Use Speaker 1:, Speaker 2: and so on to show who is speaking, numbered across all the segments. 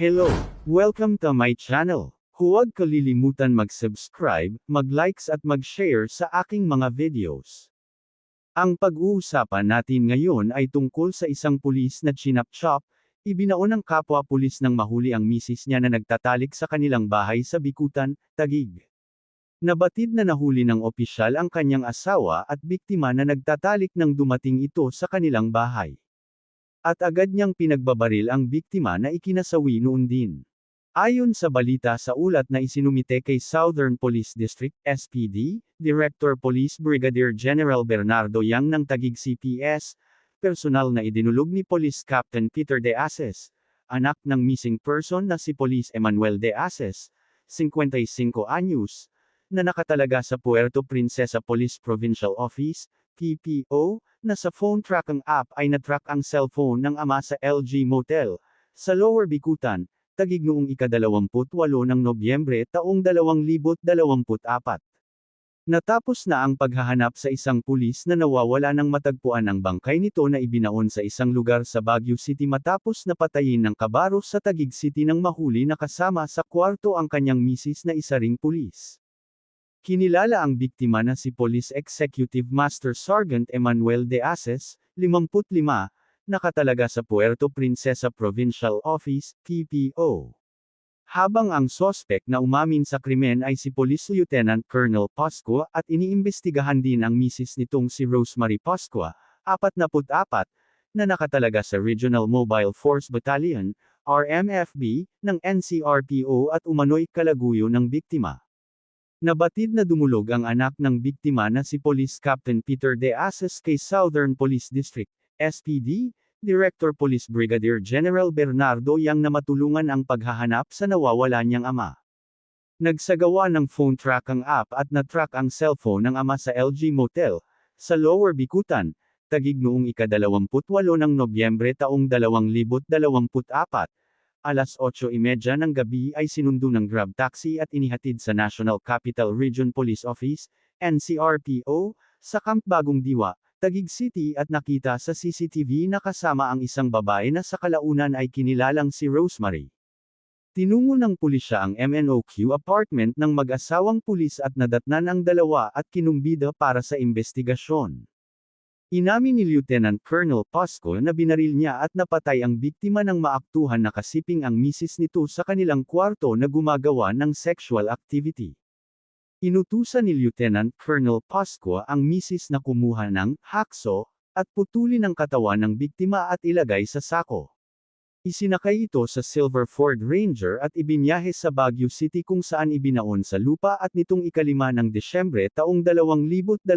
Speaker 1: Hello! Welcome to my channel. Huwag kalilimutan mag-subscribe, mag-likes at mag-share sa aking mga videos. Ang pag-uusapan natin ngayon ay tungkol sa isang pulis na chinap-chop, ibinaon ng kapwa pulis nang mahuli ang misis niya na nagtatalik sa kanilang bahay sa Bikutan, Tagig. Nabatid na nahuli ng opisyal ang kanyang asawa at biktima na nagtatalik nang dumating ito sa kanilang bahay. At agad niyang pinagbabaril ang biktima na ikinasawi noon din. Ayon sa balita sa ulat na isinumite kay Southern Police District, SPD, Director Police Brigadier General Bernardo Yang ng Tagig CPS, personal na idinulog ni Police Captain Peter De Aces, anak ng missing person na si Police Emmanuel De Aces, 55 anyos, na nakatalaga sa Puerto Princesa Police Provincial Office, PPO, na sa phone tracking app ay natrack ang cellphone ng ama sa LG Motel, sa Lower Bikutan, tagig noong ika-28 ng Nobyembre taong 2024. Natapos na ang paghahanap sa isang pulis na nawawala ng matagpuan ang bangkay nito na ibinaon sa isang lugar sa Baguio City matapos na patayin ng kabaro sa Tagig City nang mahuli na kasama sa kwarto ang kanyang misis na isa ring pulis. Kinilala ang biktima na si Police Executive Master Sergeant Emmanuel De Aces, 55, nakatalaga sa Puerto Princesa Provincial Office, PPO. Habang ang sospek na umamin sa krimen ay si Police Lieutenant Colonel Pasqua at iniimbestigahan din ang misis nitong si Rosemary Pasqua, 44, na nakatalaga sa Regional Mobile Force Battalion, RMFB, ng NCRPO at umano'y kalaguyo ng biktima. Nabatid na dumulog ang anak ng biktima na si Police Captain Peter De Aces kay Southern Police District, SPD, Director Police Brigadier General Bernardo Yang na matulungan ang paghahanap sa nawawala niyang ama. Nagsagawa ng phone tracking app at na-track ang cellphone ng ama sa LG Motel, sa Lower Bikutan, tagig noong ika-28 ng Nobyembre taong 2024, alas 8.30 ng gabi ay sinundo ng grab taxi at inihatid sa National Capital Region Police Office, NCRPO, sa Camp Bagong Diwa, Tagig City at nakita sa CCTV na kasama ang isang babae na sa kalaunan ay kinilalang si Rosemary. Tinungo ng pulisya ang MNOQ apartment ng mag-asawang pulis at nadatnan ang dalawa at kinumbida para sa investigasyon. Inamin ni Lieutenant Colonel Pasco na binaril niya at napatay ang biktima ng maaktuhan na kasiping ang misis nito sa kanilang kwarto na gumagawa ng sexual activity. Inutusan ni Lieutenant Colonel Pasco ang misis na kumuha ng hakso at putulin ang katawan ng biktima at ilagay sa sako. Isinakay ito sa Silver Ford Ranger at ibinyahe sa Baguio City kung saan ibinaon sa lupa at nitong ikalima ng Desyembre taong 2024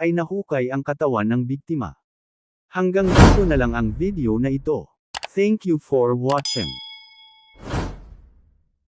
Speaker 1: ay nahukay ang katawan ng biktima. Hanggang dito na lang ang video na ito. Thank you for watching.